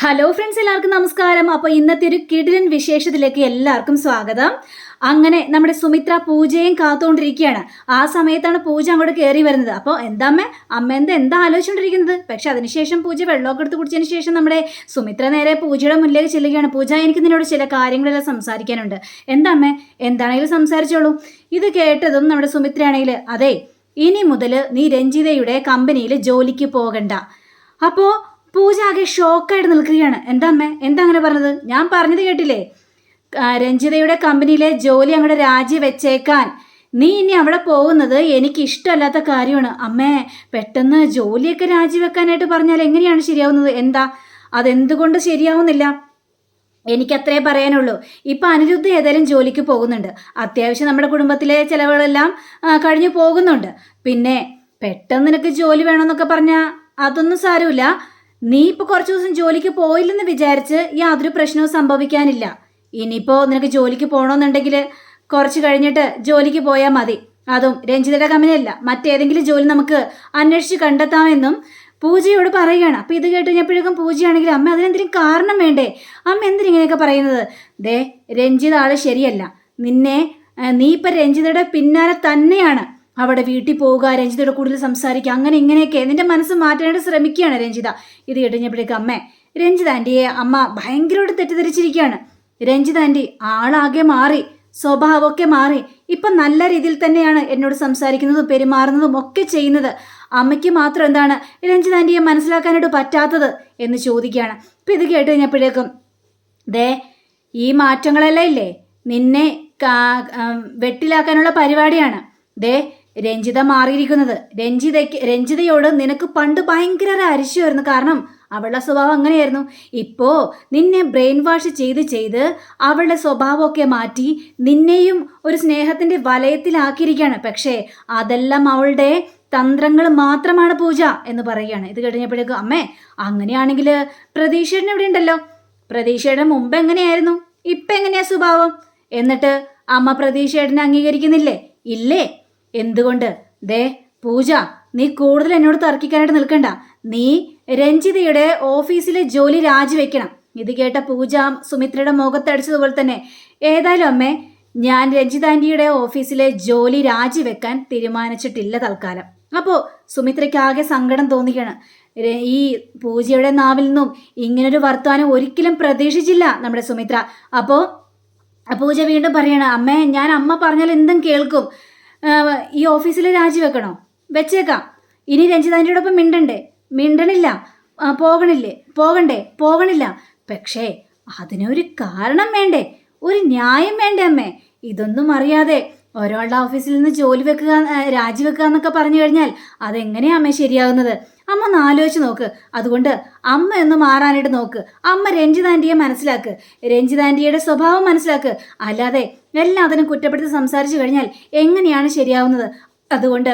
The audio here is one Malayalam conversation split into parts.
ഹലോ ഫ്രണ്ട്സ് എല്ലാവർക്കും നമസ്കാരം. അപ്പോൾ ഇന്നത്തെ ഒരു കിടിലൻ വിശേഷത്തിലേക്ക് എല്ലാവർക്കും സ്വാഗതം. അങ്ങനെ നമ്മുടെ സുമിത്ര പൂജയും കാത്തുകൊണ്ടിരിക്കുകയാണ്. ആ സമയത്താണ് പൂജ അങ്ങോട്ട് കയറി വരുന്നത്. അപ്പോൾ എന്താ അമ്മ? എന്താ എന്താ ആലോചിച്ചുകൊണ്ടിരിക്കുന്നത് പക്ഷെ അതിനുശേഷം പൂജ വെള്ളമൊക്കെ എടുത്ത് കുടിച്ചതിന് ശേഷം നമ്മുടെ സുമിത്ര നേരെ പൂജയുടെ മുന്നിലേക്ക് ചെല്ലുകയാണ്. പൂജ എനിക്ക് നിന്നോട് ചില കാര്യങ്ങളെല്ലാം സംസാരിക്കാനുണ്ട്. എന്താ അമ്മ? എന്താണെങ്കിലും സംസാരിച്ചോളൂ. ഇത് കേട്ടതും നമ്മുടെ സുമിത്രയാണെങ്കിൽ അതെ ഇനി മുതൽ നീ രഞ്ജിതയുടെ കമ്പനിയിൽ ജോലിക്ക് പോകണ്ട. അപ്പോൾ പൂജ ആകെ ഷോക്കായിട്ട് നിൽക്കുകയാണ്. എന്താ അമ്മേ? എന്താ അങ്ങനെ പറഞ്ഞത്? ഞാൻ പറഞ്ഞത് കേട്ടില്ലേ? രഞ്ജിതയുടെ കമ്പനിയിലെ ജോലി അങ്ങോട്ട് രാജി വെച്ചേക്കാൻ നീ ഇനി അവിടെ പോകുന്നത് എനിക്ക് ഇഷ്ടമല്ലാത്ത കാര്യമാണ്. അമ്മേ പെട്ടെന്ന് ജോലിയൊക്കെ രാജിവെക്കാനായിട്ട് പറഞ്ഞാൽ എങ്ങനെയാണ് ശരിയാവുന്നത്? എന്താ? അതെന്തുകൊണ്ട് ശരിയാവുന്നില്ല? എനിക്കത്രേ പറയാനുള്ളൂ. ഇപ്പം അനിരുദ്ധ ഏതായാലും ജോലിക്ക് പോകുന്നുണ്ട്. അത്യാവശ്യം നമ്മുടെ കുടുംബത്തിലെ ചിലവുകളെല്ലാം കഴിഞ്ഞു പോകുന്നുണ്ട്. പിന്നെ പെട്ടെന്ന് നിനക്ക് ജോലി വേണമെന്നൊക്കെ പറഞ്ഞാൽ അതൊന്നും സാരമില്ല. നീ ഇപ്പോൾ കുറച്ചു ദിവസം ജോലിക്ക് പോയില്ലെന്ന് വിചാരിച്ച് യാതൊരു പ്രശ്നവും സംഭവിക്കാനില്ല. ഇനിയിപ്പോൾ നിനക്ക് ജോലിക്ക് പോകണമെന്നുണ്ടെങ്കിൽ കുറച്ച് കഴിഞ്ഞിട്ട് ജോലിക്ക് പോയാൽ മതി. അതും രഞ്ജിതയുടെ കമ്പനിയല്ല. മറ്റേതെങ്കിലും ജോലി നമുക്ക് അന്വേഷിച്ച് കണ്ടെത്താമെന്നും പൂജയോട് പറയുകയാണ്. അപ്പോൾ ഇത് കേട്ട് കഴിഞ്ഞപ്പോഴേക്കും പൂജയാണെങ്കിൽ അമ്മ അതിനെന്തെങ്കിലും കാരണം വേണ്ടേ? അമ്മ എന്തിനിങ്ങനെയൊക്കെ പറയുന്നത്? ദേ രഞ്ജിത ആൾ ശരിയല്ല. നിന്നെ നീ ഇപ്പം രഞ്ജിതയുടെ പിന്നാലെ തന്നെയാണ്. അവിടെ വീട്ടിൽ പോവുക രഞ്ജിതയുടെ കൂടുതൽ സംസാരിക്കുക അങ്ങനെ ഇങ്ങനെയൊക്കെ. നിന്റെ മനസ്സ് മാറ്റാനായിട്ട് ശ്രമിക്കുകയാണ് രഞ്ജിത. ഇത് കേട്ടുകഴിഞ്ഞപ്പോഴേക്കും അമ്മേ രഞ്ജിത ആന്റിയെ അമ്മ ഭയങ്കരമായിട്ട് തെറ്റിദ്ധരിച്ചിരിക്കുകയാണ്. രഞ്ജിത ആന്റി ആളാകെ മാറി സ്വഭാവമൊക്കെ മാറി ഇപ്പം നല്ല രീതിയിൽ തന്നെയാണ് എന്നോട് സംസാരിക്കുന്നതും പെരുമാറുന്നതും ഒക്കെ ചെയ്യുന്നത്. അമ്മയ്ക്ക് മാത്രം എന്താണ് രഞ്ജിത ആന്റിയെ മനസ്സിലാക്കാനായിട്ട് പറ്റാത്തത് എന്ന് ചോദിക്കുകയാണ്. അപ്പം ഇത് കേട്ട് കഴിഞ്ഞപ്പോഴേക്കും ദേ ഈ മാറ്റങ്ങളെല്ലാം ഇല്ലേ? നിന്നെ വെട്ടിലാക്കാനുള്ള പരിപാടിയാണ്. ദേ രഞ്ജിത മാറിയിരിക്കുന്നത്. രഞ്ജിതയ്ക്ക് രഞ്ജിതയോട് നിനക്ക് പണ്ട് ഭയങ്കര അരിശമായിരുന്നു. കാരണം അവളുടെ സ്വഭാവം അങ്ങനെയായിരുന്നു. ഇപ്പോൾ നിന്നെ ബ്രെയിൻ വാഷ് ചെയ്ത് ചെയ്ത് അവളുടെ സ്വഭാവമൊക്കെ മാറ്റി നിന്നെയും ഒരു സ്നേഹത്തിന്റെ വലയത്തിലാക്കിയിരിക്കുകയാണ്. പക്ഷേ അതെല്ലാം അവളുടെ തന്ത്രങ്ങൾ മാത്രമാണ് പൂജ എന്ന് പറയുകയാണ്. ഇത് കഴിഞ്ഞപ്പോഴേക്കും അമ്മേ അങ്ങനെയാണെങ്കിൽ പ്രതീക്ഷയുടെ ഇവിടെ ഉണ്ടല്ലോ. പ്രതീക്ഷയുടെ മുമ്പ് എങ്ങനെയായിരുന്നു? ഇപ്പം എങ്ങനെയാ സ്വഭാവം? എന്നിട്ട് അമ്മ പ്രതീക്ഷയുടെ അംഗീകരിക്കുന്നില്ലേ? ഇല്ലേ? എന്തുകൊണ്ട്? ദേ പൂജ നീ കൂടുതൽ എന്നോട് തർക്കിക്കാനായിട്ട് നിൽക്കണ്ട. നീ രഞ്ജിതയുടെ ഓഫീസിലെ ജോലി രാജിവെക്കണം. ഇത് കേട്ട പൂജ സുമിത്രയുടെ മുഖത്തടിച്ചതുപോലെ തന്നെ ഏതായാലും അമ്മേ ഞാൻ രഞ്ജിതാന്റിയുടെ ഓഫീസിലെ ജോലി രാജിവെക്കാൻ തീരുമാനിച്ചിട്ടില്ല തൽക്കാലം. അപ്പോൾ സുമിത്രയ്ക്ക് ആകെ സങ്കടം തോന്നുകയാണ് ഈ പൂജയുടെ നാവിൽ നിന്നും ഇങ്ങനൊരു വർത്തമാനം ഒരിക്കലും പ്രതീക്ഷിച്ചില്ല നമ്മുടെ സുമിത്ര. അപ്പോൾ പൂജ വീണ്ടും പറയണം അമ്മേ ഞാൻ അമ്മ പറഞ്ഞാൽ എന്തും കേൾക്കും. ഈ ഓഫീസിൽ രാജിവെക്കണോ? വെച്ചേക്കാം. ഇനി രഞ്ജിതാന്റെയോടൊപ്പം മിണ്ടണ്ടേ? മിണ്ടണില്ല. പോകണില്ലേ? പോകണ്ടേ? പോകണില്ല. പക്ഷേ അതിനൊരു കാരണം വേണ്ടേ? ഒരു ന്യായം വേണ്ടേ അമ്മേ? ഇതൊന്നും അറിയാതെ ഒരാളുടെ ഓഫീസിൽ നിന്ന് ജോലി വെക്കുക രാജിവെക്കുക എന്നൊക്കെ പറഞ്ഞു കഴിഞ്ഞാൽ അതെങ്ങനെയാ അമ്മേ ശരിയാകുന്നത്? അമ്മ ഒന്ന് നോക്ക്. അതുകൊണ്ട് അമ്മ ഒന്ന് മാറാനായിട്ട് നോക്ക്. അമ്മ രഞ്ജിതാന്റിയെ മനസ്സിലാക്ക്. രഞ്ജിതാന്റിയുടെ സ്വഭാവം മനസ്സിലാക്ക്. അല്ലാതെ എല്ലാത്തിനും കുറ്റപ്പെടുത്തി സംസാരിച്ചു കഴിഞ്ഞാൽ എങ്ങനെയാണ് ശരിയാവുന്നത്? അതുകൊണ്ട്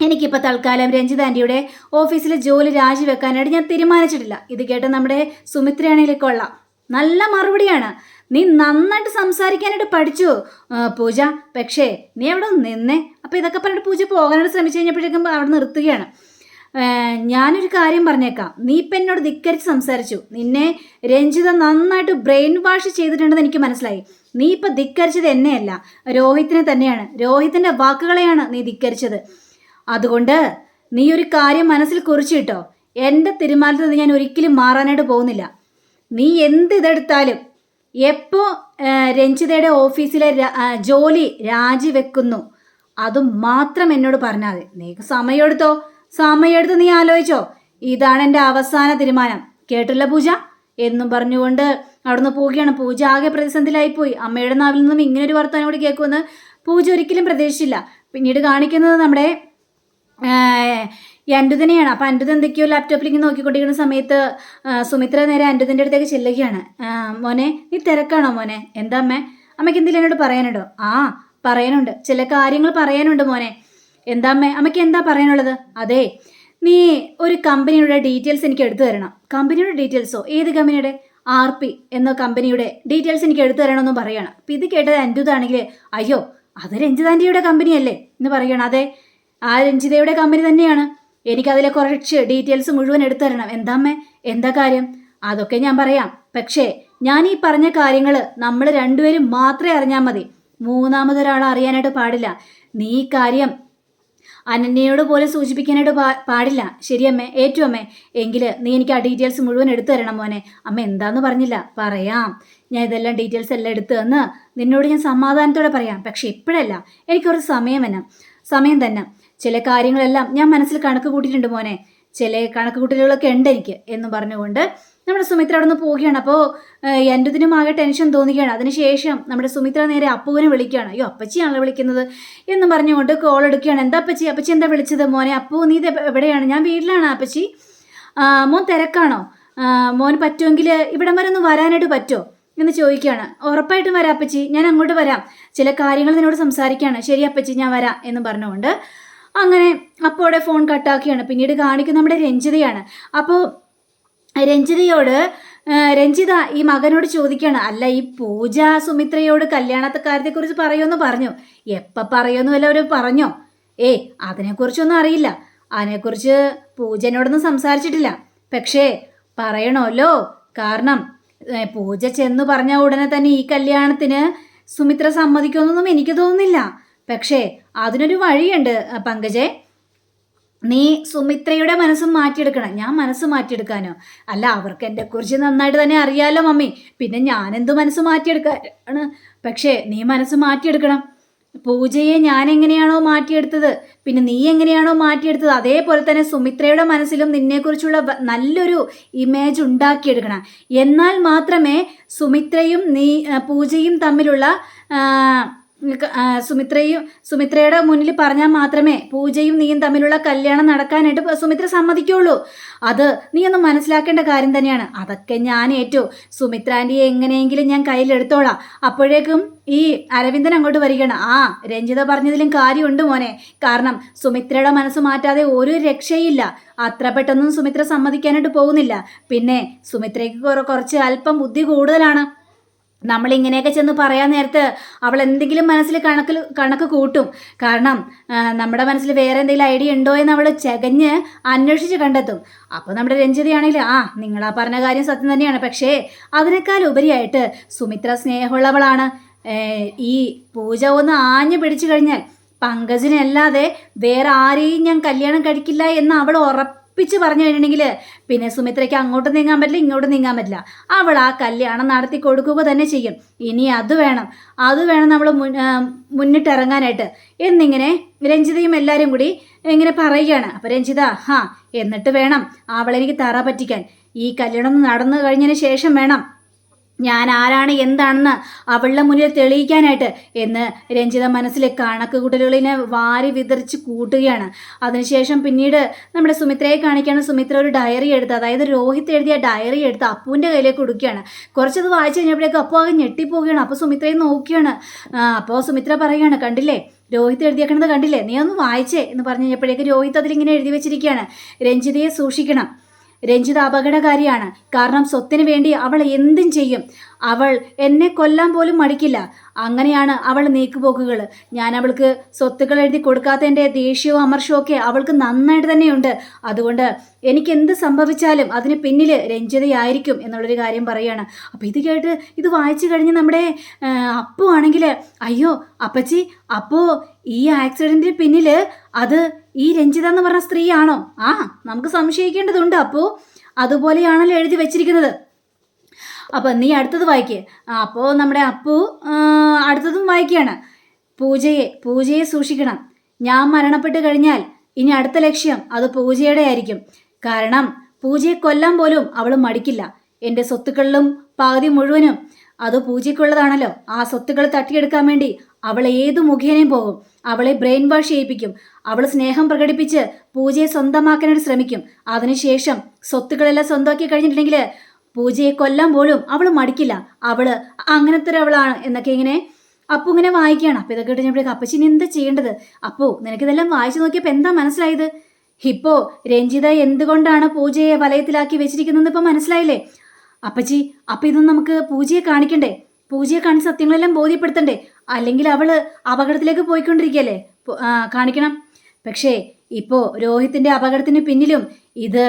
എനിക്കിപ്പോൾ തൽക്കാലം രഞ്ജിതാന്റിയുടെ ഓഫീസിലെ ജോലി രാജിവെക്കാനായിട്ട് ഞാൻ തീരുമാനിച്ചിട്ടില്ല. ഇത് കേട്ട് നമ്മുടെ സുമിത്രയാണെങ്കിൽ കൊള്ളാം. നല്ല മറുപടിയാണ്. നീ നന്നായിട്ട് സംസാരിക്കാനായിട്ട് പഠിച്ചു. പൂജ പക്ഷേ നീ അവിടെ നിന്നേ. അപ്പോൾ ഇതൊക്കെ പറഞ്ഞിട്ട് പൂജ പോകാനായിട്ട് ശ്രമിച്ചു കഴിഞ്ഞപ്പോഴേക്കും അവിടെ നിർത്തുകയാണ്. ഞാനൊരു കാര്യം പറഞ്ഞേക്കാം. നീ ഇപ്പം എന്നോട് ധിക്കരിച്ച് സംസാരിച്ചു. നിന്നെ രഞ്ജിത നന്നായിട്ട് ബ്രെയിൻ വാഷ് ചെയ്തിട്ടുണ്ടെന്ന് എനിക്ക് മനസ്സിലായി. നീ ഇപ്പം ധിക്കരിച്ചത് എന്നെയല്ല. രോഹിത്തിനെ തന്നെയാണ്. രോഹിത്തിന്റെ വാക്കുകളെയാണ് നീ ധിക്കരിച്ചത്. അതുകൊണ്ട് നീ ഒരു കാര്യം മനസ്സിൽ കുറിച്ചിട്ടോ എന്റെ തീരുമാനത്തിൽ ഞാൻ ഒരിക്കലും മാറാനായിട്ട് പോകുന്നില്ല. നീ എന്ത് ഇതെടുത്താലും എപ്പോൾ രഞ്ജിതയുടെ ഓഫീസിലെ ജോലി രാജിവെക്കുന്നു അതും മാത്രം എന്നോട് പറഞ്ഞാൽ മതി. നീ സമയമെടുത്തോ. സമയമെടുത്ത് നീ ആലോചിച്ചോ? ഇതാണ് എന്റെ അവസാന തീരുമാനം. കേട്ടില്ല പൂജ? എന്നും പറഞ്ഞുകൊണ്ട് അവിടുന്ന് പോവുകയാണ്. പൂജ ആകെ പ്രതിസന്ധിയിലായിപ്പോയി. അമ്മയുടെ നാവിൽ നിന്നും ഇങ്ങനൊരു വർത്തമാനം കൂടി കേൾക്കുമെന്ന് പൂജ ഒരിക്കലും പ്രതീക്ഷിച്ചില്ല. പിന്നീട് കാണിക്കുന്നത് നമ്മുടെ ഈ അൻഡുതനെയാണ് അപ്പം അൻഡുത എന്തൊക്കെയോ ഇങ്ങനെ നോക്കിക്കൊണ്ടിരിക്കുന്ന സമയത്ത് സുമിത്ര നേരെ അൻഡുദിന്റെ അടുത്തേക്ക് ചെല്ലുകയാണ്. മോനെ നീ തിരക്കാണോ മോനെ? എന്താ അമ്മേ? അമ്മയ്ക്ക് എന്തെങ്കിലും എന്നോട് പറയാനുണ്ടോ? ആ പറയാനുണ്ട്. ചില കാര്യങ്ങൾ പറയാനുണ്ട് മോനെ. എന്താ അമ്മേ? അമ്മയ്ക്ക് എന്താ പറയാനുള്ളത്? അതെ നീ ഒരു കമ്പനിയുടെ ഡീറ്റെയിൽസ് എനിക്ക് എടുത്തു തരണം. കമ്പനിയുടെ ഡീറ്റെയിൽസോ? ഏത് കമ്പനിയുടെ? ആർ പി എന്ന കമ്പനിയുടെ ഡീറ്റെയിൽസ് എനിക്ക് എടുത്തു തരണമെന്ന് പറയണം. അപ്പം ഇത് കേട്ടത് അൻഡുതാണെങ്കിൽ അയ്യോ അത് രഞ്ജിതാന്റെയുടെ കമ്പനിയല്ലേ എന്ന് പറയണം. അതെ ആ രഞ്ജിതയുടെ കമ്പനി തന്നെയാണ്. എനിക്കതിലെ കുറച്ച് ഡീറ്റെയിൽസ് മുഴുവൻ എടുത്തു തരണം. എന്താമ്മേ എന്താ കാര്യം? അതൊക്കെ ഞാൻ പറയാം. പക്ഷേ ഞാൻ ഈ പറഞ്ഞ കാര്യങ്ങൾ നമ്മൾ രണ്ടുപേരും മാത്രമേ അറിഞ്ഞാൽ മതി. മൂന്നാമതൊരാൾ അറിയാനായിട്ട് പാടില്ല. നീ ഈ കാര്യം അനന്യയോട് പോലെ സൂചിപ്പിക്കാനായിട്ട് പാ പാടില്ല. ശരിയമ്മേ ഏറ്റവും അമ്മേ. എങ്കിൽ നീ എനിക്ക് ആ ഡീറ്റെയിൽസ് മുഴുവൻ എടുത്തു തരണം മോനെ. അമ്മ എന്താന്ന് പറഞ്ഞില്ല. പറയാം. ഞാൻ ഇതെല്ലാം ഡീറ്റെയിൽസ് എല്ലാം എടുത്തു തന്ന് നിന്നോട് ഞാൻ സമാധാനത്തോടെ പറയാം. പക്ഷെ ഇപ്പോഴല്ല. എനിക്ക് കുറച്ച് സമയം തന്നെ സമയം തന്നെ. ചില കാര്യങ്ങളെല്ലാം ഞാൻ മനസ്സിൽ കണക്ക് കൂട്ടിയിട്ടുണ്ട് മോനെ. ചില കണക്ക് കൂട്ടലുകളൊക്കെ ഉണ്ട് എനിക്ക് എന്ന് പറഞ്ഞുകൊണ്ട് നമ്മുടെ സുമിത്ര അവിടെ നിന്ന് പോവുകയാണ്. അപ്പോൾ എന്റെ ഇതിനും ആകെ ടെൻഷൻ തോന്നുകയാണ് അതിനുശേഷം നമ്മുടെ സുമിത്ര നേരെ അപ്പുവിനെ വിളിക്കുകയാണ്. അയ്യോ അപ്പച്ചിയാണല്ലോ വിളിക്കുന്നത് എന്ന് പറഞ്ഞുകൊണ്ട് കോൾ എടുക്കുകയാണ്. എന്താ അപ്പച്ചി? അപ്പച്ചി എന്താ വിളിച്ചത് മോനെ? അപ്പു നീ ഇത് എവിടെയാണ്? ഞാൻ വീട്ടിലാണ് അപ്പച്ചി. മോൻ തിരക്കാണോ? മോന് പറ്റുമെങ്കിൽ ഇവിടം വരെ ഒന്ന് വരാനായിട്ട് പറ്റുമോ എന്ന് ചോദിക്കുകയാണ്. ഉറപ്പായിട്ടും വരാം അപ്പച്ചി. ഞാൻ അങ്ങോട്ട് വരാം. ചില കാര്യങ്ങൾ നിന്നോട് സംസാരിക്കുകയാണ്. ശരി അപ്പച്ചി ഞാൻ വരാം എന്ന് പറഞ്ഞുകൊണ്ട് അങ്ങനെ അപ്പോടെ ഫോൺ കട്ടാക്കുകയാണ് പിന്നീട് കാണിക്കുന്ന നമ്മുടെ രഞ്ജിതയാണ്. അപ്പോൾ രഞ്ജിതയോട് രഞ്ജിത ഈ മകനോട് ചോദിക്കുകയാണ് അല്ല ഈ പൂജ സുമിത്രയോട് കല്യാണത്തെ കാര്യത്തെക്കുറിച്ച് പറയുമെന്ന് പറഞ്ഞു. എപ്പോൾ പറയുമെന്ന് വല്ലവരും പറഞ്ഞോ? ഏ അതിനെക്കുറിച്ചൊന്നും അറിയില്ല. അതിനെക്കുറിച്ച് പൂജനോടൊന്നും സംസാരിച്ചിട്ടില്ല. പക്ഷേ പറയണമല്ലോ കാരണം പൂജ ചെന്ന് പറഞ്ഞ ഉടനെ തന്നെ ഈ കല്യാണത്തിന് സുമിത്ര സമ്മതിക്കുമെന്നൊന്നും എനിക്ക് തോന്നുന്നില്ല. പക്ഷേ അതിനൊരു വഴിയുണ്ട് പങ്കജേ. നീ സുമിത്രയുടെ മനസ്സും മാറ്റിയെടുക്കണം. ഞാൻ മനസ്സ് മാറ്റിയെടുക്കാനോ? അല്ല അവർക്ക് എന്നെ കുറിച്ച് നന്നായിട്ട് തന്നെ അറിയാലോ മമ്മി. പിന്നെ ഞാൻ എന്ത് മനസ്സ് മാറ്റിയെടുക്കാനാണ്? പക്ഷേ നീ മനസ്സ് മാറ്റിയെടുക്കണം. പൂജയെ ഞാൻ എങ്ങനെയാണോ മാറ്റിയെടുത്തത്? പിന്നെ നീ എങ്ങനെയാണോ മാറ്റിയെടുത്തത്? അതേപോലെ തന്നെ സുമിത്രയുടെ മനസ്സിലും നിന്നെക്കുറിച്ചുള്ള നല്ലൊരു ഇമേജ് ഉണ്ടാക്കിയെടുക്കണം. എന്നാൽ മാത്രമേ സുമിത്രയും നീ പൂജയും തമ്മിലുള്ള സുമിത്രയും സുമിത്രയുടെ മുന്നിൽ പറഞ്ഞാൽ മാത്രമേ പൂജയും നീയും തമ്മിലുള്ള കല്യാണം നടക്കാനായിട്ട് സുമിത്ര സമ്മതിക്കുള്ളൂ. അത് നീ ഒന്ന് മനസ്സിലാക്കേണ്ട കാര്യം തന്നെയാണ്. അതൊക്കെ ഞാൻ ഏറ്റു. സുമിത്ര ആന്റിയെ എങ്ങനെയെങ്കിലും ഞാൻ കയ്യിലെടുത്തോളാം. അപ്പോഴേക്കും ഈ അരവിന്ദൻ അങ്ങോട്ട് വരികയാണ്. ആ രഞ്ജിത പറഞ്ഞതിലും കാര്യമുണ്ട് മോനെ. കാരണം സുമിത്രയുടെ മനസ്സ് മാറ്റാതെ ഒരു രക്ഷയില്ല. അത്ര പെട്ടെന്നും സുമിത്ര സമ്മതിക്കാനായിട്ട് പോകുന്നില്ല. പിന്നെ സുമിത്രയ്ക്ക് കുറ- കുറച്ച് അല്പം ബുദ്ധി കൂടുതലാണ്. നമ്മൾ ഇങ്ങനെയൊക്കെ ചെന്ന് പറയാൻ നേരത്ത് അവൾ എന്തെങ്കിലും മനസ്സിൽ കണക്കിൽ കണക്ക് കൂട്ടും. കാരണം നമ്മുടെ മനസ്സിൽ വേറെ എന്തെങ്കിലും ഐഡിയ ഉണ്ടോ എന്ന് അവൾ ചകഞ്ഞ് അന്വേഷിച്ച് കണ്ടെത്തും. അപ്പോൾ നമ്മുടെ രഞ്ജിതയാണെങ്കിൽ ആ നിങ്ങളാ പറഞ്ഞ കാര്യം സത്യം തന്നെയാണ്. പക്ഷേ അതിനേക്കാൾ ഉപരിയായിട്ട് സുമിത്ര സ്നേഹമുള്ളവളാണ്. ഈ പൂജ ഒന്ന് ആഞ്ഞു പിടിച്ചു കഴിഞ്ഞാൽ പങ്കജിനല്ലാതെ വേറെ ആരെയും ഞാൻ കല്യാണം കഴിക്കില്ല എന്ന് അവൾ ഉറപ്പിച്ച് പറഞ്ഞു കഴിഞ്ഞിട്ടുണ്ടെങ്കിൽ പിന്നെ സുമിത്രയ്ക്ക് അങ്ങോട്ട് നീങ്ങാൻ പറ്റില്ല ഇങ്ങോട്ട് നീങ്ങാൻ പറ്റില്ല. അവൾ ആ കല്യാണം നടത്തി കൊടുക്കുക തന്നെ ചെയ്യും. ഇനി അത് വേണം. അത് വേണം നമ്മൾ മുന്നിട്ടിറങ്ങാനായിട്ട്. എന്നിങ്ങനെ രഞ്ജിതയും എല്ലാവരും കൂടി ഇങ്ങനെ പറയുകയാണ്. അപ്പം രഞ്ജിത ഹാ എന്നിട്ട് വേണം അവളെനിക്ക് തറ പറ്റിക്കാൻ. ഈ കല്യാണം നടന്നു കഴിഞ്ഞതിന് ശേഷം വേണം. ഞാൻ ആരാണ് എന്താണെന്ന് അവളുടെ മുന്നിൽ തെളിയിക്കാനായിട്ട് എന്ന് രഞ്ജിത മനസ്സിലെ കണക്ക് കൂട്ടലുകളിനെ വാരി വിതറിച്ച് കൂട്ടുകയാണ്. അതിനുശേഷം പിന്നീട് നമ്മുടെ സുമിത്രയെ കാണിക്കാണ് സുമിത്ര ഒരു ഡയറി എടുത്ത് അതായത് രോഹിത് എഴുതിയ ഡയറി എടുത്ത് അപ്പുവിന്റെ കയ്യിലേക്ക് കൊടുക്കുകയാണ്. കുറച്ചത് വായിച്ചു കഴിഞ്ഞപ്പോഴേക്കും അപ്പോൾ അത് ഞെട്ടിപ്പോവുകയാണ്. അപ്പോൾ സുമിത്രയെ നോക്കുകയാണ്. അപ്പോൾ സുമിത്ര പറയുകയാണ് കണ്ടില്ലേ? രോഹിത് എഴുതിയേക്കണത് കണ്ടില്ലേ? നീ ഒന്ന് വായിച്ചേ എന്ന് പറഞ്ഞു കഴിഞ്ഞപ്പോഴേക്കും രോഹിത് അതിലിങ്ങനെ എഴുതി വെച്ചിരിക്കുകയാണ്. രഞ്ജിതയെ സൂക്ഷിക്കണം. രഞ്ജിത അപകടകാരിയാണ്. കാരണം സ്വത്തിന് വേണ്ടി അവൾ എന്തും ചെയ്യും. അവൾ എന്നെ കൊല്ലാൻ പോലും മടിക്കില്ല. അങ്ങനെയാണ് അവൾ നീക്കുപോക്കുകൾ ഞാൻ അവൾക്ക് സ്വത്തുക്കൾ എഴുതി കൊടുക്കാത്തതിന്റെ ദേഷ്യവും അമർഷവും ഒക്കെ അവൾക്ക് നന്നായിട്ട് തന്നെയുണ്ട്. അതുകൊണ്ട് എനിക്ക് എന്ത് സംഭവിച്ചാലും അതിന് പിന്നിൽ രഞ്ജിതയായിരിക്കും എന്നുള്ളൊരു കാര്യം പറയുകയാണ് അപ്പോൾ ഇത് കേട്ട് ഇത് വായിച്ചു കഴിഞ്ഞ് നമ്മുടെ അപ്പു ആണെങ്കിൽ അയ്യോ അപ്പച്ചി അപ്പോൾ ഈ ആക്സിഡന്റിന് പിന്നിൽ അത് ഈ രഞ്ജിത എന്ന് പറഞ്ഞ സ്ത്രീയാണോ? ആ നമുക്ക് സംശയിക്കേണ്ടതുണ്ട് അപ്പോൾ അതുപോലെയാണല്ലോ എഴുതി വെച്ചിരിക്കുന്നത്. അപ്പോൾ നീ അടുത്തത് വായിക്കേ. അപ്പോൾ നമ്മുടെ അപ്പു അടുത്തതും വായിക്കുകയാണ്. പൂജയെ പൂജയെ സൂക്ഷിക്കണം. ഞാൻ മരണപ്പെട്ട് കഴിഞ്ഞാൽ ഇനി അടുത്ത ലക്ഷ്യം അത് പൂജയുടെ ആയിരിക്കും. കാരണം പൂജയെ കൊല്ലാൻ പോലും അവൾ മടിക്കില്ല. എന്റെ സ്വത്തുക്കളിലും പകുതി മുഴുവനും അത് പൂജയ്ക്കുള്ളതാണല്ലോ. ആ സ്വത്തുക്കൾ തട്ടിയെടുക്കാൻ വേണ്ടി അവൾ ഏത് മുഖേനയും പോകും. അവളെ ബ്രെയിൻ വാഷ് ചെയ്യിപ്പിക്കും. അവൾ സ്നേഹം പ്രകടിപ്പിച്ച് പൂജയെ സ്വന്തമാക്കാനായിട്ട് ശ്രമിക്കും. അതിനുശേഷം സ്വത്തുക്കളെല്ലാം സ്വന്തമാക്കി കഴിഞ്ഞിട്ടുണ്ടെങ്കിൽ പൂജയെ കൊല്ലാൻ പോലും അവൾ മടിക്കില്ല. അവൾ അങ്ങനത്തെ അവളാണ് എന്നൊക്കെ ഇങ്ങനെ അപ്പു ഇങ്ങനെ വായിക്കുകയാണ്. അപ്പോൾ ഇതൊക്കെ കഴിഞ്ഞപ്പോഴേക്ക് അപ്പച്ചിന് എന്താ ചെയ്യേണ്ടത്? അപ്പു നിനക്കിതെല്ലാം വായിച്ചു നോക്കിയപ്പോൾ എന്താ മനസ്സിലായത്? ഇപ്പോ രഞ്ജിത എന്തുകൊണ്ടാണ് പൂജയെ വലയത്തിലാക്കി വെച്ചിരിക്കുന്നത് ഇപ്പൊ മനസ്സിലായില്ലേ? അപ്പച്ചി അപ്പം ഇതൊന്നും നമുക്ക് പൂജയെ കാണിക്കണ്ടേ? പൂജയെ കാണി സത്യങ്ങളെല്ലാം ബോധ്യപ്പെടുത്തണ്ടേ? അല്ലെങ്കിൽ അവൾ അപകടത്തിലേക്ക് പോയിക്കൊണ്ടിരിക്കുകയല്ലേ? കാണിക്കണം. പക്ഷേ ഇപ്പോ രോഹിത്തിന്റെ അപകടത്തിന് പിന്നിലും ഇത്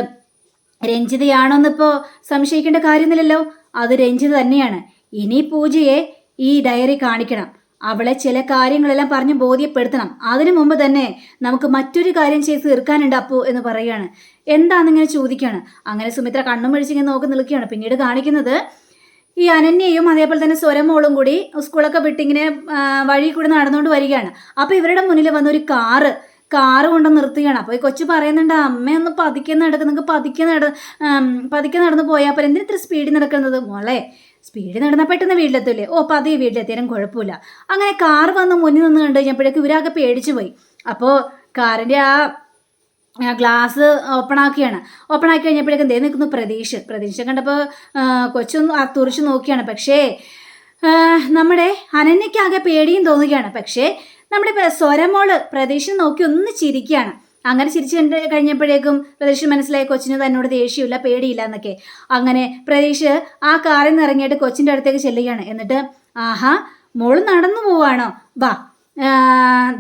രഞ്ജിതയാണോന്നിപ്പോൾ സംശയിക്കേണ്ട കാര്യമൊന്നുമില്ലല്ലോ അത് രഞ്ജിത തന്നെയാണ്. ഇനി പൂജയെ ഈ ഡയറി കാണിക്കണം. അവളെ ചില കാര്യങ്ങളെല്ലാം പറഞ്ഞ് ബോധ്യപ്പെടുത്തണം. അതിനു മുമ്പ് തന്നെ നമുക്ക് മറ്റൊരു കാര്യം ചെയ്ത് തീർക്കാനുണ്ട് അപ്പോ എന്ന് പറയുകയാണ്. എന്താണെന്നിങ്ങനെ ചോദിക്കുകയാണ്. അങ്ങനെ സുമിത്ര കണ്ണും മേടിച്ചിങ്ങനെ നോക്കി നിൽക്കുകയാണ്. പിന്നീട് കാണിക്കുന്നത് ഈ അനന്യയും അതേപോലെ തന്നെ സ്വരമോളും കൂടി സ്കൂളൊക്കെ വിട്ടിങ്ങനെ വഴി കൂടി നടന്നുകൊണ്ട് വരികയാണ്. അപ്പോൾ ഇവരുടെ മുന്നിൽ വന്ന ഒരു കാറ് കാറ് കൊണ്ട് നിർത്തുകയാണ്. അപ്പോൾ ഈ കൊച്ചു പറയുന്നുണ്ട് അമ്മയൊന്ന് പതുക്കെ നടക്ക് നിങ്ങൾക്ക് പതുക്കെ നട പതിക്കെ നടന്ന് പോയാൽ അപ്പോൾ എന്തിനാ ഇത്ര സ്പീഡിൽ നടക്കുന്നത്? മോളെ സ്പീഡിൽ നടന്നാൽ പെട്ടെന്ന് വീട്ടിലെത്തൂലേ ഓ പതി വീട്ടിലെത്തിയാലും കുഴപ്പമില്ല. അങ്ങനെ കാർ വന്ന് മുന്നിൽ നിന്ന് കണ്ടു കഴിഞ്ഞപ്പോഴേക്കും ഇവരൊക്കെ പേടിച്ചു പോയി. അപ്പോൾ കാറിന്റെ ആ ഗ്ലാസ് ഓപ്പൺ ആക്കിയാണ്. ഓപ്പൺ ആക്കി കഴിഞ്ഞപ്പോഴേക്കും ദേ നിൽക്കുന്നു? പ്രതീക്ഷ പ്രതീക്ഷ കണ്ടപ്പോൾ കൊച്ചൊന്ന് തുറിച്ച് നോക്കിയാണ്. പക്ഷേ നമ്മുടെ അനന്യയ്ക്കാകെ പേടിയും തോന്നുകയാണ്. പക്ഷേ നമ്മുടെ സ്വരമോൾ പ്രതീക്ഷ നോക്കി ഒന്ന് ചിരിക്കുകയാണ്. അങ്ങനെ ചിരിച്ചു കണ്ട് കഴിഞ്ഞപ്പോഴേക്കും പ്രതീക്ഷ മനസ്സിലായി കൊച്ചിന് തന്നോട് ദേഷ്യമില്ല പേടിയില്ല എന്നൊക്കെ. അങ്ങനെ പ്രതീക്ഷ ആ കാറിൽ നിന്ന് ഇറങ്ങിയിട്ട് കൊച്ചിന്റെ അടുത്തേക്ക് ചെല്ലുകയാണ്. എന്നിട്ട് ആഹാ മോൾ നടന്നു പോവാണോ? വാ.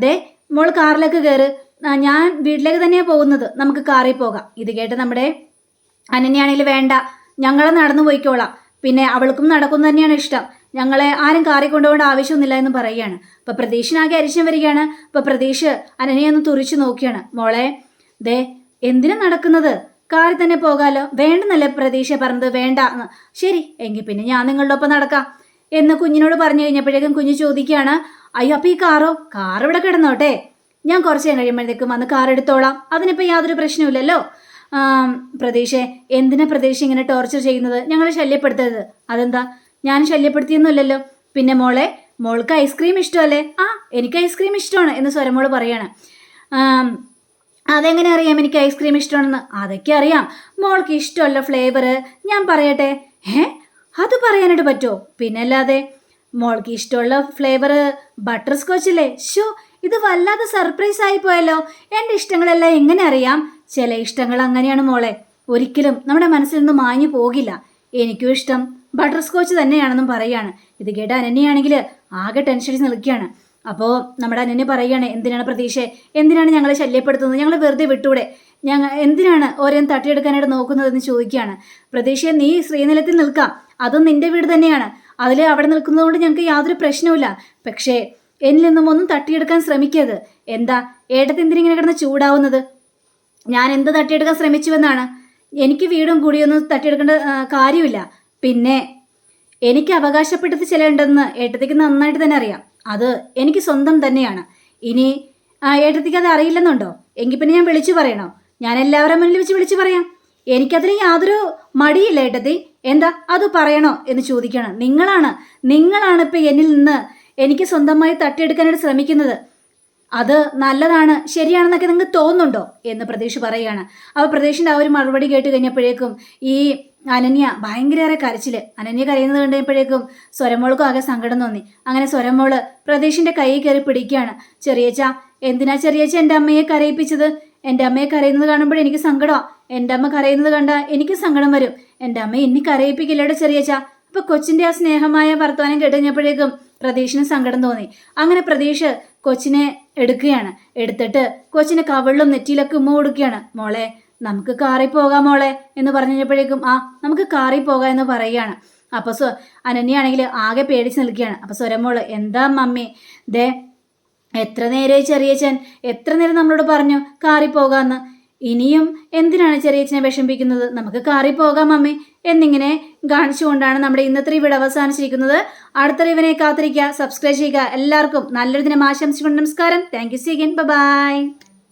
ദേ മോൾ കാറിലേക്ക് കയറ് ഞാൻ വീട്ടിലേക്ക് തന്നെയാണ് പോകുന്നത്. നമുക്ക് കാറിൽ പോകാം. ഇത് കേട്ട് നമ്മുടെ അനന്യാണെങ്കിൽ വേണ്ട. ഞങ്ങളെ നടന്നു പോയിക്കോളാം. പിന്നെ അവൾക്കും നടക്കുന്നു തന്നെയാണ് ഇഷ്ടം. ഞങ്ങളെ ആരും കാറി കൊണ്ടുപോകേണ്ട ആവശ്യമൊന്നുമില്ല എന്ന് പറയുകയാണ്. അപ്പോൾ പ്രതീക്ഷനാകെ അരിശം വരികയാണ്. അപ്പോൾ പ്രതീക്ഷ അനനയൊന്ന് തുറിച്ചു നോക്കിയാണ്. മോളെ ദേ എന്തിനാ നടക്കുന്നത്? കാറി തന്നെ പോകാലോ? വേണ്ടെന്നല്ലേ പ്രതീക്ഷ പറഞ്ഞത്? വേണ്ട. ശരി എങ്കിൽ പിന്നെ ഞാൻ നിങ്ങളുടെ ഒപ്പം നടക്കാം. എന്ന് കുഞ്ഞിനോട് പറഞ്ഞു കഴിഞ്ഞപ്പോഴേക്കും കുഞ്ഞ് ചോദിക്കുകയാണ്. അയ്യോ അപ്പൊ ഈ കാറോ? കാർ ഇവിടെ കിടന്നോട്ടെ. ഞാൻ കുറച്ച് നേരം കഴിയുമ്പോഴത്തേക്കും വന്ന് കാർ എടുത്തോളാം. അതിനിപ്പോൾ യാതൊരു പ്രശ്നമില്ലല്ലോ പ്രതീക്ഷേ എന്തിനാ പ്രതീക്ഷ ഇങ്ങനെ ടോർച്ചർ ചെയ്യുന്നത്? ഞങ്ങളെ ശല്യപ്പെടുത്തരുത്. അതെന്താ? ഞാൻ ശല്യപ്പെടുത്തിയൊന്നുമില്ലല്ലോ. പിന്നെ മോളെ മോൾക്ക് ഐസ്ക്രീം ഇഷ്ടമല്ലേ? ആ എനിക്ക് ഐസ്ക്രീം ഇഷ്ടമാണ് എന്ന് സ്വരമോൾ പറയാണ്. അതെങ്ങനെ അറിയാം എനിക്ക് ഐസ്ക്രീം ഇഷ്ടമാണെന്ന്? അതൊക്കെ അറിയാം. മോൾക്ക് ഇഷ്ടമല്ല ഫ്ലേവർ ഞാൻ പറയട്ടെ. ഏ അത് പറയാനായിട്ട് പറ്റുമോ പിന്നെ അല്ലാതെ മോൾക്ക് ഇഷ്ടമുള്ള ഫ്ലേവർ ബട്ടർ സ്കോച്ച് അല്ലേ ഷോ ഇത് വല്ലാതെ സർപ്രൈസ് ആയി പോയല്ലോ. എന്റെ ഇഷ്ടങ്ങളെല്ലാം എങ്ങനെ അറിയാം? ചില ഇഷ്ടങ്ങൾ അങ്ങനെയാണ് മോളെ. ഒരിക്കലും നമ്മുടെ മനസ്സിൽ നിന്ന് മാഞ്ഞു പോകില്ല. എനിക്കും ഇഷ്ടം. ബട്ടർ സ്കോച്ച് തന്നെയാണെന്നും പറയുകയാണ്. ഇത് കേട്ട അനന്യയാണെങ്കിൽ ആകെ ടെൻഷനിൽ നിൽക്കുകയാണ്. അപ്പോൾ നമ്മുടെ അനന്യ പറയുകയാണ് എന്തിനാണ് പ്രതീക്ഷ? എന്തിനാണ് ഞങ്ങളെ ശല്യപ്പെടുത്തുന്നത്? ഞങ്ങൾ വെറുതെ വിട്ടൂടെ? ഞങ്ങൾ എന്തിനാണ് ഓരോ തട്ടിയെടുക്കാനായിട്ട് നോക്കുന്നതെന്ന് ചോദിക്കുകയാണ്. പ്രതീക്ഷ നീ ശ്രീനിലത്തിൽ നിൽക്കാം. അതും നിന്റെ വീട് തന്നെയാണ്. അതിൽ അവിടെ നിൽക്കുന്നതുകൊണ്ട് ഞങ്ങൾക്ക് യാതൊരു പ്രശ്നവുമില്ല. പക്ഷേ എന്നിൽ നിന്നും ഒന്നും തട്ടിയെടുക്കാൻ ശ്രമിക്കരുത്. എന്താ? ഏട്ടത്തി എന്തിനിങ്ങനെ കിടന്ന് ചൂടാവുന്നത്? ഞാൻ എന്ത് തട്ടിയെടുക്കാൻ ശ്രമിച്ചുവെന്നാണ്. എനിക്ക് വീടും കൂടിയൊന്നും തട്ടിയെടുക്കേണ്ട കാര്യമില്ല. പിന്നെ എനിക്ക് അവകാശപ്പെട്ടത് ചിലയുണ്ടെന്ന് ഏട്ടത്തിക്ക് നന്നായിട്ട് തന്നെ അറിയാം. അത് എനിക്ക് സ്വന്തം തന്നെയാണ്. ഇനി ആ, ഏട്ടത്തിക്ക് അത് അറിയില്ലെന്നുണ്ടോ? എങ്കിൽ പിന്നെ ഞാൻ വിളിച്ചു പറയണോ? ഞാൻ എല്ലാവരുടെ മുന്നിൽ വെച്ച് വിളിച്ചു പറയാം. എനിക്കതിന് യാതൊരു മടിയില്ല ഏട്ടത്തി. എന്താ? അത് പറയണോ എന്ന് ചോദിക്കണം. നിങ്ങളാണ് നിങ്ങളാണ് ഇപ്പം എന്നിൽ നിന്ന് എനിക്ക് സ്വന്തമായി തട്ടിയെടുക്കാനായിട്ട് ശ്രമിക്കുന്നത്. അത് നല്ലതാണ് ശരിയാണെന്നൊക്കെ നിങ്ങൾക്ക് തോന്നുന്നുണ്ടോ? എന്ന് പ്രതീക്ഷ പറയുകയാണ്. അപ്പോൾ പ്രതീക്ഷിന്റെ ആ ഒരു മറുപടി കേട്ട് കഴിഞ്ഞപ്പോഴേക്കും ഈ അനന്യ ഭയങ്കരേറെ കരച്ചിൽ. അനന്യ കരയുന്നത് കണ്ടപ്പോഴേക്കും സ്വരമോൾക്കും ആകെ സങ്കടം തോന്നി. അങ്ങനെ സ്വരമോൾ പ്രദേശിന്റെ കൈ കയറി പിടിക്കുകയാണ്. ചെറിയച്ച എന്തിനാ ചെറിയച്ച എന്റെ അമ്മയെ കരയിപ്പിച്ചത്? എന്റെ അമ്മയെ കരയുന്നത് കാണുമ്പോൾ എനിക്ക് സങ്കടമാണ് എന്റെ അമ്മ കരയുന്നത് കണ്ടാൽ എനിക്ക് സങ്കടം വരും. എന്റെ അമ്മ ഇനി കരയിപ്പിക്കില്ലേടോ ചെറിയച്ച? അപ്പൊ കൊച്ചിന്റെ ആ സ്നേഹമായ വർത്തമാനം കേട്ടുകഴിഞ്ഞപ്പോഴേക്കും പ്രതീഷിന് സങ്കടം തോന്നി. അങ്ങനെ പ്രതീഷ് കൊച്ചിനെ എടുക്കുകയാണ്. എടുത്തിട്ട് കൊച്ചിനെ കവിളിലും നെറ്റിയിലൊക്കെ ഉമ്മ കൊടുക്കുകയാണ്. മോളെ നമുക്ക് കാറി പോകാം മോളെ എന്ന് പറഞ്ഞപ്പോഴേക്കും ആ നമുക്ക് കാറി പോകാം എന്ന് പറയുകയാണ്. അപ്പോൾ സ്വ അനന്യാണെങ്കിൽ ആകെ പേടിച്ച് നിൽക്കുകയാണ്. അപ്പോൾ സ്വരമോൾ എന്താ മമ്മി? ദേ എത്ര നേരെ ചെറിയച്ചൻ എത്ര നേരം നമ്മളോട് പറഞ്ഞു കാറി പോകാമെന്ന് ഇനിയും എന്തിനാണ് ചെറിയച്ചനെ വിഷമിപ്പിക്കുന്നത്? നമുക്ക് കാറി പോകാം മമ്മി. എന്നിങ്ങനെ കാണിച്ചുകൊണ്ടാണ് നമ്മുടെ ഇന്നത്തെ ഈ വീട് അവസാനിച്ചിരിക്കുന്നത്. അടുത്ത ഇവനെ കാത്തിരിക്കുക സബ്സ്ക്രൈബ് ചെയ്യുക. എല്ലാവർക്കും നല്ലൊരു ദിനം ആശംസിച്ചുകൊണ്ട് നമസ്കാരം. Thank you see again bye